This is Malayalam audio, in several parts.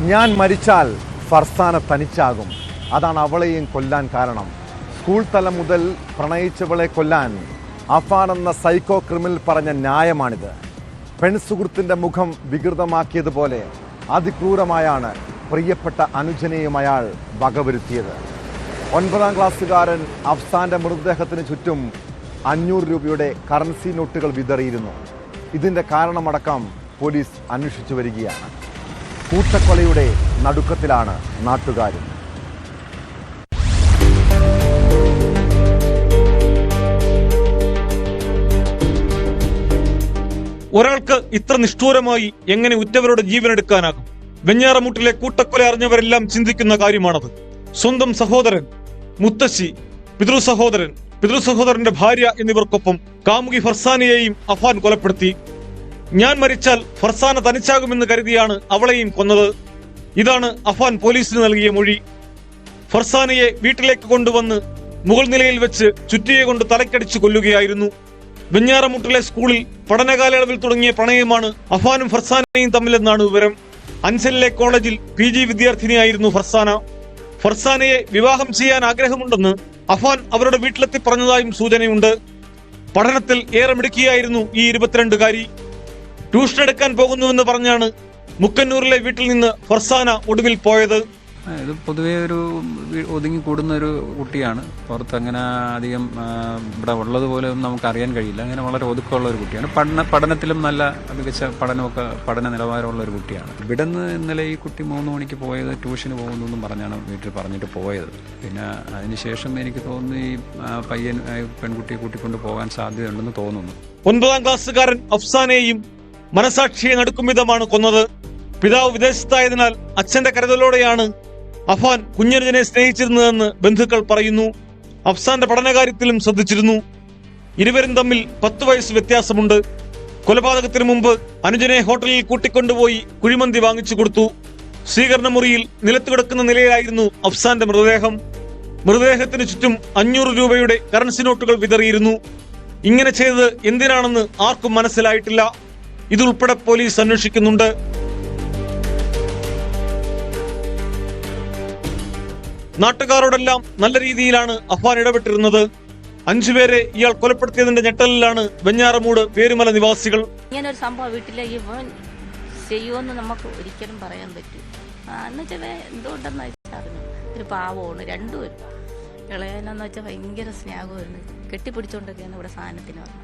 ഞാൻ മരിച്ചാൽ ഫർസാന തനിച്ചാകും. അതാണ് അവളെയും കൊല്ലാൻ കാരണം. സ്കൂൾ തലം മുതൽ പ്രണയിച്ചവളെ കൊല്ലാൻ അഫാൻ എന്ന സൈക്കോ ക്രിമിനൽ പറഞ്ഞ ന്യായമാണിത്. പെൺസുഹൃത്തിന്റെ മുഖം വികൃതമാക്കിയതുപോലെ അതിക്രൂരമായാണ് പ്രിയപ്പെട്ട അനുജനെയും അയാൾ വകവരുത്തിയത്. ഒൻപതാം ക്ലാസ്സുകാരൻ അഫ്സാന്റെ മൃതദേഹത്തിന് ചുറ്റും അഞ്ഞൂറ് രൂപയുടെ കറൻസി നോട്ടുകൾ വിതറിയിരുന്നു. ഇതിന്റെ കാരണമടക്കം പോലീസ് അന്വേഷിച്ചു വരികയാണ്. കൂട്ടക്കൊലയുടെ നടുക്കത്തിലാണ് നാട്ടുകാരും. ഒരാൾക്ക് ഇത്ര നിഷ്ഠൂരമായി എങ്ങനെ ഉറ്റവരുടെ ജീവനെടുക്കാനാകും? വെഞ്ഞാറമുട്ടിലെ കൂട്ടക്കൊല അറിഞ്ഞവരെല്ലാം ചിന്തിക്കുന്ന കാര്യമാണത്. സ്വന്തം സഹോദരൻ മുത്തശ്ശി പിതൃ സഹോദരൻ പിതൃ സഹോദരന്റെ ഭാര്യ എന്നിവർക്കൊപ്പം കാമുകി ഫർസാനിയെയും അഫാൻ കൊലപ്പെടുത്തി ഞാൻ മരിച്ചാൽ ഫർസാന തനിച്ചാകുമെന്ന് കരുതിയാണ് അവളെയും കൊന്നത്. ഇതാണ് അഫാൻ പോലീസിന് നൽകിയ മൊഴി. ഫർസാനയെ വീട്ടിലേക്ക് കൊണ്ടുവന്ന് മുകൾ നിലയിൽ വെച്ച് ചുറ്റിയെ കൊണ്ട് തലക്കടിച്ച് കൊല്ലുകയായിരുന്നു. വെഞ്ഞാറമുട്ടിലെ സ്കൂളിൽ പഠനകാലയളവിൽ തുടങ്ങിയ പ്രണയമാണ് അഫാനും ഫർസാനയും തമ്മിലെന്നാണ് വിവരം. അൻസലിലെ കോളേജിൽ പി ജി വിദ്യാർത്ഥിനിയായിരുന്നു ഫർസാന. ഫർസാനയെ വിവാഹം ചെയ്യാൻ ആഗ്രഹമുണ്ടെന്ന് അഫാൻ അവരുടെ വീട്ടിലെത്തി പറഞ്ഞതായും സൂചനയുണ്ട്. പഠനത്തിൽ ഏറെ മിടുക്കിയായിരുന്നു ഈ ഇരുപത്തിരണ്ടുകാരി. ട്യൂഷൻ എടുക്കാൻ പോകുന്നുവെന്ന് പറഞ്ഞാണ് മുക്കന്നൂരിലെ വീട്ടിൽ നിന്ന് ഫർസാന ഒടുവിൽ പോയത്. ഇത് പൊതുവേ ഒരു ഒതുങ്ങി കൂടുന്ന ഒരു കുട്ടിയാണ്. പുറത്ത് അങ്ങനെ അധികം ഇവിടെ ഉള്ളതുപോലെ ഒന്നും നമുക്ക് അറിയാൻ കഴിയില്ല. അങ്ങനെ വളരെ ഒതുക്കമുള്ള ഒരു കുട്ടിയാണ്. പഠന പഠനത്തിലും നല്ല മികച്ച പഠനമൊക്കെ പഠന നിലവാരമുള്ള ഒരു കുട്ടിയാണ്. ഇവിടെ നിന്ന് ഇന്നലെ ഈ കുട്ടി മൂന്ന് മണിക്ക് പോയത് ട്യൂഷന് പോകുന്നു എന്നും പറഞ്ഞാണ് വീട്ടിൽ പറഞ്ഞിട്ട് പോയത്. പിന്നെ അതിനുശേഷം എനിക്ക് തോന്നുന്നു ഈ പയ്യൻ പെൺകുട്ടിയെ കൂട്ടിക്കൊണ്ട് പോകാൻ സാധ്യതയുണ്ടെന്ന് തോന്നുന്നു. ഒൻപതാം ക്ലാസ്സുകാരൻ അഫ്സാനെയും മനസാക്ഷിയെ നടുക്കും വിധമാണ് കൊന്നത്. പിതാവ് വിദേശത്തായതിനാൽ അച്ഛന്റെ കരുതലോടെയാണ് അഫാൻ കുഞ്ഞനുജനെ സ്നേഹിച്ചിരുന്നതെന്ന് ബന്ധുക്കൾ പറയുന്നു. അഫ്സാന്റെ പഠനകാര്യത്തിലും ശ്രദ്ധിച്ചിരുന്നു. ഇരുവരും തമ്മിൽ പത്ത് വയസ്സ് വ്യത്യാസമുണ്ട്. കൊലപാതകത്തിന് മുമ്പ് അനുജനെ ഹോട്ടലിൽ കൂട്ടിക്കൊണ്ടുപോയി കുഴിമന്തി വാങ്ങിച്ചു കൊടുത്തു. സ്വീകരണ മുറിയിൽ നിലത്ത് കിടക്കുന്ന നിലയിലായിരുന്നു അഫ്സാന്റെ മൃതദേഹം. മൃതദേഹത്തിന് ചുറ്റും അഞ്ഞൂറ് രൂപയുടെ കറൻസി നോട്ടുകൾ വിതറിയിരുന്നു. ഇങ്ങനെ ചെയ്തത് എന്തിനാണെന്ന് ആർക്കും മനസ്സിലായിട്ടില്ല. ഇതുൾപ്പെടെ പോലീസ് അന്വേഷിക്കുന്നുണ്ട്. നാട്ടുകാരോടെല്ലാം നല്ല രീതിയിലാണ് അഫാൻ ഇടപെട്ടിരുന്നത്. അഞ്ചുപേരെ ഇയാൾ കൊലപ്പെടുത്തിയതിന്റെ ഞെട്ടലിലാണ് വെഞ്ഞാറമൂട് പേരുമല നിവാസികൾ. ഇങ്ങനെ ഒരു സംഭവം വീട്ടിലെ ഇവൻ ചെയ്യുമെന്ന് നമുക്ക് ഒരിക്കലും പറയാൻ പറ്റും. എന്തുകൊണ്ടെന്ന് വെച്ചാൽ ഒരു പാവമാണ് രണ്ടുപേരും ഇളയനെന്ന് വെച്ചാൽ ഭയങ്കര സ്നേഹമായിരുന്നു. കെട്ടിപ്പിടിച്ചോണ്ടൊക്കെയാണ് ഇവിടെ സാധനത്തിന് വന്നത്.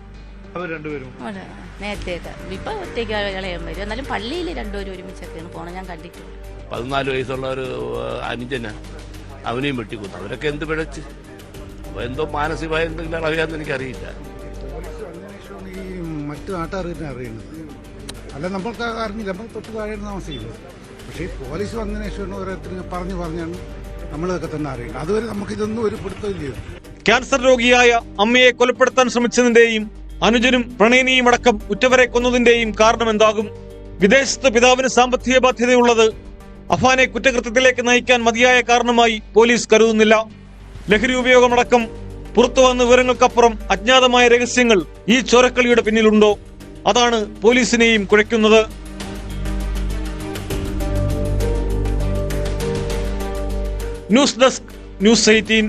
അവർ രണ്ടുപേരും. അവിടെ നേരത്തെയൊക്കെ ഇപ്പൊ ഒറ്റയ്ക്ക് ഇളയം വരും എന്നാലും പള്ളിയിൽ രണ്ടുപേരും ഒരുമിച്ചൊക്കെയാണ് പോണത് ഞാൻ കണ്ടിട്ടുണ്ട്. പതിനാല് വയസ്സുള്ള ഒരു അനുജന. അവനെയും വെട്ടിക്കൊന്നു. അവരൊക്കെ എന്ത് പിഴച്ച്? അപ്പൊ എന്തോ മാനസികമായ എന്തെങ്കിലും അറിയാന്ന് എനിക്കറിയില്ല. ഈ മറ്റു നാട്ടുകാർ അറിയുന്നത്. അല്ല നമ്മൾക്ക് അറിഞ്ഞില്ല. നമ്മൾ തൊട്ട് താഴെയാണ് താമസിക്കുന്നത് പക്ഷേ പോലീസ് വന്നതിന് ശേഷം ഓരോരുത്തരും പറഞ്ഞു പറഞ്ഞാണ് നമ്മളിതൊക്കെ തന്നെ അറിയുന്നത്. അതുവരെ നമുക്ക് ഇതൊന്നും ഒരു പിടുത്തമില്ല ക്യാൻസർ രോഗിയായ അമ്മയെ കൊലപ്പെടുത്താൻ ശ്രമിച്ചതിന്റെയും അനുജനും പ്രണയിനിയും അടക്കം ഉറ്റവരെ കൊന്നതിന്റെയും കാരണം എന്താകും? വിദേശത്ത് പിതാവിന് സാമ്പത്തിക ബാധ്യതയുള്ളത് അഫാനെ കുറ്റകൃത്യത്തിലേക്ക് നയിക്കാൻ മതിയായ കാരണമായി പോലീസ് കരുതുന്നില്ല. ലഹരി ഉപയോഗമടക്കം പുറത്തു വന്ന വിവരങ്ങൾക്കപ്പുറം അജ്ഞാതമായ രഹസ്യങ്ങൾ ഈ ചോരക്കളിയുടെ പിന്നിലുണ്ടോ? അതാണ് പോലീസിനെയും കുഴയ്ക്കുന്നത്. News desk news eighteen.